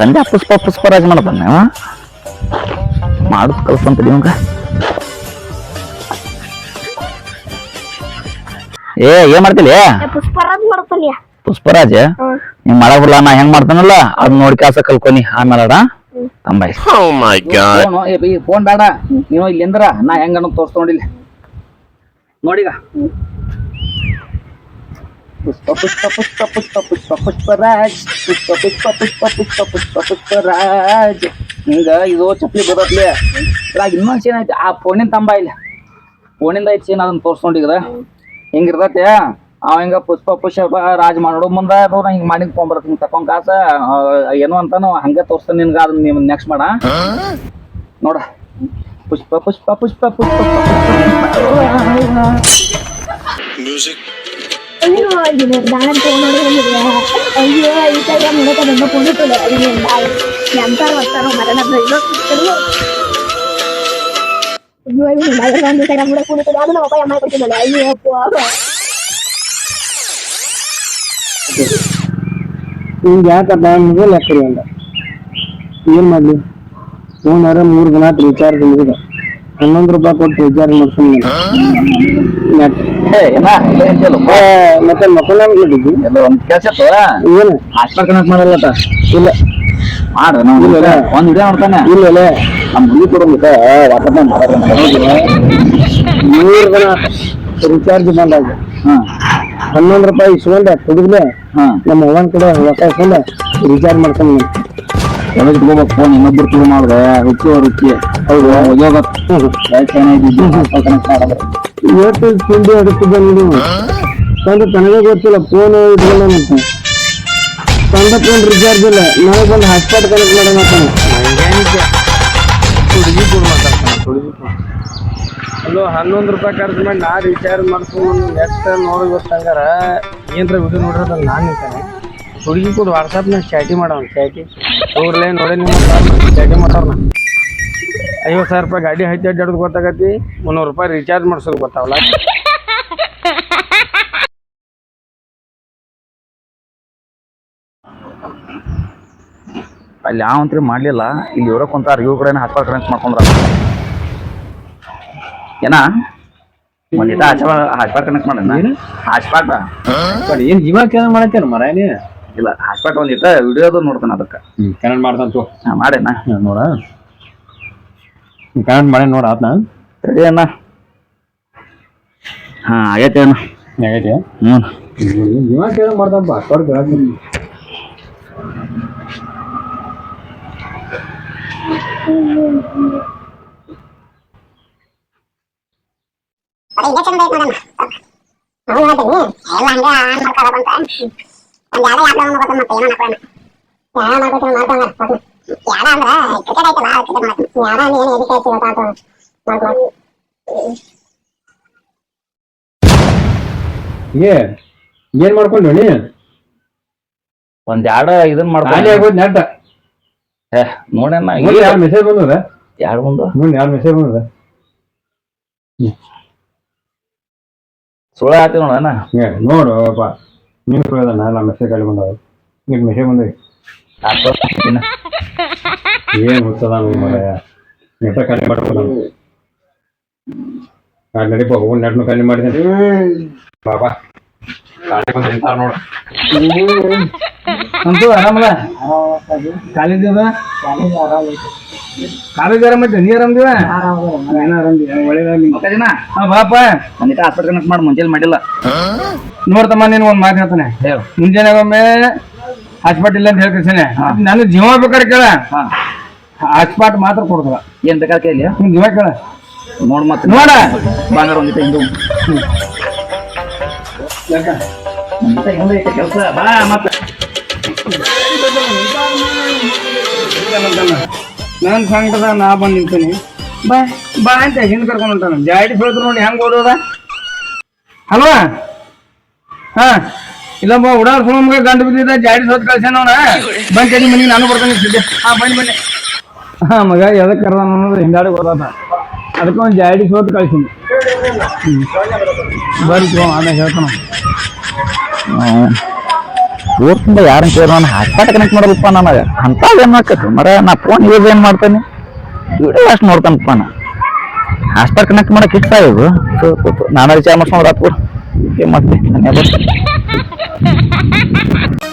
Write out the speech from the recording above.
ಸಂಜೆ ಪುಷ್ಪ ಪುಷ್ಪರಾಜ್ ಮಾಡ್ತಾನೆ ಅವ ಮಾಡುದು ಕಲ್ಸಂತ ಇವಂಗ. ಏ ಏನ್ ಮಾಡ್ತೀಲಿ ಪುಷ್ಪರಾಜ್ ಮಾಡ್ತಾನೆ ಪುಷ್ಪರಾಜ್? ನೀವ್ ಮಾಡಕ್ ನಾ ಹೆಂಗ್ ಮಾಡ್ತಾನಲ್ಲ ಅದ್ ನೋಡಿ ಕೆಲಸ ಕಲ್ಕೊನಿ ಆಮೇಲೆ ಅಡ. ತಂಬಾಯ್ Oh my god. ಫೋನ್ ಬೇಡ. ನೀವು ಇಲ್ಲಿಂದ್ರ ನಾ ಹೆಂಗ ಅನ್ನೋದು ತೋರಿಸ್ಕೊಂಡಿಲ್ಲ ನೋಡಿಗ? ಪುಷ್ಪ ಪುಷ್ಪ ಪುಷ್ಪ ಪುಷ್ಪ ಪುಷ್ಪ ಪುಷ್ಪರಾಜ್ ಪುಷ್ಪ ಪುಷ್ಪ ಪುಷ್ಪ ಪುಷ್ಪ ಪುಷ್ಪ ಪುಷ್ಪರಾಜ್ ಹಿಂಗ ಇದು ಚಪ್ಪಲಿ ಬರತ್ಲೆ ಇದ್ರಾಗ ಇನ್ನೊಂದ್ ಸೀನ್ ಆ ಫೋನಿನ ತಂಬ ಇಲ್ಲ ಫೋನಿಂದ ಐತಿ ಸೀನ್ ಅದನ್ನ ತೋರ್ಸ್ಕೊಂಡಿಗದ ಹಿಂಗಿರ್ತೈತೆ ಅವ ಹಿಂಗ ಪುಷ್ಪ ಪುಷ್ಪ ರಾಜ್ ಮಾಡೋ ಮುಂದ ಅದು ನಾ ಹಿಂಗ್ ಮಾಡಿ ತೊಗೊಂಬರ್ತೀನಿ ತಕೊಂಡ್ ಕಾಸ ಏನೋ ಅಂತಾನು ಹಂಗ ತೋರಿಸ್ತಾನೆ ನಿನ್ಗ ಅದನ್ನ ನಿಮ್ ನೆಕ್ಸ್ಟ್ ಮಾಡ ನೋಡ ಪುಷ್ಪ ಪುಷ್ಪ ಪುಷ್ಪ ಪುಷ್ಪ ಅಯ್ಯೋ ಇದು ನಾನು ಫೋನ್ ನೋಡಿದ್ರೆ ಅಯ್ಯೋ ಇನ್ಸ್ಟಾಗ್ರಾಮ್ ನೋಡಕ್ಕೆ ನನ್ನ ಫೋನ್ ಇಟ್ಟಿಲ್ಲ ಎಂತಾರು ಬರ್ತಾರೋ ಮರಣ ಅಯ್ಯೋ ಅಯ್ಯೋ ಇವ್ನು ಇನ್ಸ್ಟಾಗ್ರಾಮ್ ನೋಡಕ್ಕೆ ಫೋನ್ ಇಟ್ಟಿಲ್ಲ ಅದು ನಮ್ಮ ಅಪ್ಪ ಅಮ್ಮ ಕೊಡ್ತಿದ್ದಲ್ಲ ಅಯ್ಯೋ ಅಪ್ಪ ಹಿಂಗೆ ಯಾಕಪ್ಪ ಅಂದ್ರೆ ಲೆಕ್ಕ ರೀ ಅಂದ ಏನು ಮಾಡಲಿ ಫೋನಾರ ಮೂರು ದಿನ ಆತು ರೀಚಾರ್ಜ್ ಮುಗಿದ ಹನ್ನೊಂದು ರೂಪಾಯಿ ಕೊಟ್ಟು ರೀಚಾರ್ಜ್ ಮಾಡ್ಸ್ಕೊಂಡು ಮತ್ತೆ ಮಕ್ಕಳ ಎಲ್ಲ ಒಂದ್ ಕೆಲಸ ಏನು? ಹಾಸ್ಪಿಟಲ್ ಕನೆಕ್ಟ್ ಮಾಡಲ್ಲ ಇಲ್ಲ. ಮಾಡ. ಒಂದ್ ವಿಡಿಯೋ ನೋಡ್ತಾನೆ ಇಲ್ಲ ನಮ್ ಹುಡುಗಿ ಕೊಡೋದಿಲ್ಲ ವಾಟ್ಸಪ್ ದಿನ ರೀಚಾರ್ಜ್ ಬಂದಾಗ ಹನ್ನೊಂದು ರೂಪಾಯಿ ಇಸ್ಕೊಂಡೆ ಕುಡಿದ್ಲೆ ಹಾ. ನಮ್ಮ ಅವನ ಕಡೆ ಹೊಸ ಇಸ್ಕೊಂಡೆ ರೀಚಾರ್ಜ್ ಮಾಡ್ಕೊಂಡು ಎಲ್ಲ ಇಟ್ಕೋಬೇಕು ಫೋನ್ ಇನ್ನೊಬ್ರು ಮಾಡಿದ್ರೆ ರುಚಿ ರುಚಿ. ಹೌದು. ಉದ್ಯೋಗ ಚೆನ್ನಾಗಿದ್ದು ಕನೆಕ್ಟ್ ಮಾಡೋದು ಇವತ್ತು ತಿಂಡಿ ಅಡುತ್ತಿದ್ದೆ ನೀವು ತಂದೆ ತನಗೆ ಗೊತ್ತಿಲ್ಲ ಫೋನ್ ಇಟ್ಕೊಂಡ ಅಂತ. ತಂದೆ ಫೋನ್ ರಿಚಾರ್ಜ್ ಇಲ್ಲ ನನಗೆ ಬಂದು ಹಾಟ್ಸ್ಪಾಟ್ ಕನೆಕ್ಟ್ ಮಾಡೋಣ ಹುಡುಗಿ ಕೂಡ ಮಾತಾಡ್ತಾನೆ ಹುಡುಗಿ ಅದು ಹನ್ನೊಂದು ರೂಪಾಯಿ ಖರ್ಚು ಮಾಡಿ ನಾ ರಿಚಾರ್ಜ್ ಮಾಡ್ಕೊಂಡು ನೆಕ್ಸ್ಟ್ ನೋಡಿ ಗೊತ್ತಂಗಾರ ಏನ್ರ ವಿಡಿಯೋ ನೋಡಿರೋದು ನಾನು ನಿಂತಾನೆ ಹುಡುಗಿ ಕೂಡ ವಾಟ್ಸಪ್ನಾಗ ಚಾಟಿ ಮಾಡೋಣ ಚಾಟಿ ಅವ್ರಲ್ಲೇ ನೋಡಿ ನಿಮ್ಮ ಚಾಟಿ ಮಾಡೋರ್ನ ಐವತ್ತು ಸಾವಿರ ರೂಪಾಯಿ ಗಾಡಿ ಹಚ್ಚಿ ಅಡ್ಡಾಡೋದು ಗೊತ್ತಾಗತಿ ಮುನ್ನೂರು ರೂಪಾಯಿ ರೀಚಾರ್ಜ್ ಮಾಡಿಸೋದು ಗೊತ್ತಾವಲ್ಲ ಅಲ್ಲಿ ಅಂತ ಮಾಡ್ಲಿಲ್ಲ. ಇಲ್ಲಿ ಇವ್ರ ಕುಂತಾರ ಇವ್ರ ಕಡೆ ಹಾಸ್ಪಾಲ್ ಕನೆಕ್ಟ್ ಮಾಡ್ಕೊಂಡ್ರ. ಏನ? ಒಂದಿಟ ಹಾಸ್ಪಾಲ್ ಕನೆಕ್ಟ್ ಮಾಡೋಣ ಹಾಸ್ಪಾಟ ಏನು? ಇವಾಗ ಏನ ಮಾಡತ್ತೇನು ಮರ ನೀ ಇಲ್ಲ ಹಾಸ್ಪಾಟ್ ಒಂದಿಟ ವಿಡಿಯೋದು ನೋಡ್ತಾನೆ ಅದಕ್ಕೆ. ಕನೆಕ್ಟ್ ಮಾಡ್ತಾನ ಹಾ ಮಾಡೇನ? ನೋಡ. ಕನೆಕ್ಟ್ ಮಾಡಿ ನೋಡ ಆತ್ನ. ರೆಡಿ ಅಣ್ಣ. ಹಾ ಆಗೈತೆ ಅಣ್ಣ. ಆಗೈತೆ? ಹ್ಞೂ ಜೀವ ಕೇಳ ಮಾಡ್ದಪ್ಪ ನಾವು ಹೇಳ್ತೀನಿ ಎಲ್ಲ ಹಂಗೆ ಆನ್ ಮಾಡ್ತಾರ ಬಂತ. ಒಂದ್ ಯಾವ್ದೋ ಯಾವ್ದೋ ಗೊತ್ತ ಮತ್ತೆ ಏನೋ ಹಾಕೋಣ ಯಾರ ಮಾಡ್ಕೊತೀನಿ ಮಾಡ್ತಾವ ಯಾರ ಅಂದ್ರ ಕ್ರಿಕೆಟ್ ಐತಲ್ಲ ಕ್ರಿಕೆಟ್ ಮಾಡ್ತೀನಿ ಯಾರ ಏನು ಎದಕ್ಕೆ ಐತಿ ಗೊತ್ತಾಗ್ತವ ಮಾಡ್ಕೊಂಡು ಏ ಏನ್ ಮಾಡ್ಕೊಂಡ್ರಿ ನೀ ಒಂದ್ ಎರಡು ಇದನ್ ಖಾಲಿ ಮಾಡ್ತಾನೆ ಆಗೋದ್ ನೆಟ್ ಏ ನೋಡಣ್ಣ ನೋಡಿ ಯಾರು ಮೆಸೇಜ್ ಬಂದದ ಎರಡು ಒಂದು ನೋಡಿ ಯಾರು ಮೆಸೇಜ್ ಬಂದದ ಸುಳ್ಳು ಆಯ್ತು ನೋಡಣ್ಣ ಏ ನೋಡು ಅಪ್ಪ ನೀವು ಸುಳ್ದ ನಾ ಮೆಸೇಜ್ ಗಾಡಿ ಬಂದವ ನಿಮ್ಗೆ ಮೆಸೇಜ್ ಬಂದವಿ ಇನ್ನ ಏನ್ ಹುಚ್ಚದ ನೆಟ ಕಡಿಮೆ ಮಾಡ್ಕೊಂಡು ಆ ನಡಿಪ ಹೋಗಿ ನೆಟ್ನು ಖಾಲಿ ಮಾಡಿದೆ. ಬಾಬಾ ನೋಡು. ಅಂತೂ ಆರಾಮಲ್ಲ? ಕಾಲೇಜ್ ಅದ ಕಾಲೇಜ್ ಆರಾಮೈತೆ ನೀ ಆರಾಮದಿವ ಹಾ ಬಾಪ ಒಂದಿಟ ಹಾಸ್ಪಿಟಲ್ ಕನೆಕ್ಟ್ ಮಾಡಿ ಮುಂಜಾನೆ ಮಾಡಿಲ್ಲ. ನೋಡ್ತಮ್ಮ ನೀನು ಒಂದ್ ಮಾತು ಹೇಳ್ತಾನೆ. ಹೇಳು. ಮುಂಜಾನೆ ಒಮ್ಮೆ ಹಾಸ್ಪಿಟಲ್ ಇಲ್ಲ ಅಂತ ಹೇಳ್ತೀನಿ ನಾನು ಜೀವ ಬೇಕಾದ್ರೆ ಕೇಳ. ಹಾ. ಹಾಸ್ಪಾಟ್ ಮಾತ್ರ ಕೊಡ್ತದ. ಏನ್ ಬೇಕಾದ್ರೆ ಕೇಳಿ. ನಿಮ್ ಜೀವ ಕೇಳ. ನೋಡ್ ಮತ್ತೆ. ನೋಡ. ಬಂಗಾರ ಒಂದು ಹಿಂದು. ಕೆಲಸ. ಬಾ ಮತ್ತೆ. ನನ್ನ ಸಂಕಟದ ನಾ ಬಂದು ನಿಂತೀನಿ. ಬಾ ಬಾ ಅಂತ ಹಿಂದ್ ಕರ್ಕೊಂಡು ಹೊಂಟಾನ. ಜಾಡಿ ಬೆಳೆದ್ರು ನೋಡಿ ಹೆಂಗ್ ಓದೋದ? ಅಲ್ವಾ ಹಾ. ಇಲ್ಲಪ್ಪ ಉಡಾರ್ ಸುಳ್ಮಗ ಗಂಡು ಬಿದ್ದಿದ್ದ ಜಾಡಿ ಸೋತ್ ಕಳ್ಸ್ಯಾನ ಅವನ. ಬಂದ್ ಕಡಿ ಮನಿ ನಾನು ಬರ್ತಾನೆ ಸಿದ್ದೆ ಹಾ ಬನ್ನಿ ಬನ್ನಿ. ಹಾ ಮಗ ಎದಕ್ಕೆ ಕರ್ದ ಅನ್ನೋದು ಹಿಂದಾಡಿ ಗೊತ್ತಾತ. ಅದಕ್ಕೆ ಒಂದು ಜಾಡಿ ಸೋತ್ ಕಳ್ಸಿನಿ. ಬರ್ರಿ ಆಮೇಲೆ ಹೇಳ್ತಾನ. ತುಂಬ ಯಾರನ್ನ ಕೇಳಿ ನಾನು ಹಾಸ್ಪಾಟ್ ಕನೆಕ್ಟ್ ಮಾಡಲ್ಲಪ್ಪ ನನಗೆ. ಅಂತ ಏನು ಹಾಕತ್ತು ಮರ ನಾ ಫೋನ್ ಯೂಸ್ ಏನು ಮಾಡ್ತೇನೆ? ವಿಡಿಯೋ ಅಷ್ಟು ನೋಡ್ತಾನಪ್ಪ ನಾ. ಹಾಸ್ಪಾಟ್ ಕನೆಕ್ಟ್ ಮಾಡಕ್ಕೆ ಇಷ್ಟ ಇದು ನಾನು ವಿಚಾರ ಮಾಡ್ಸ್ಕೊಂಡು ರಾತ್ರಿ ಮತ್ತೆ ನಾನು ha ha ha ha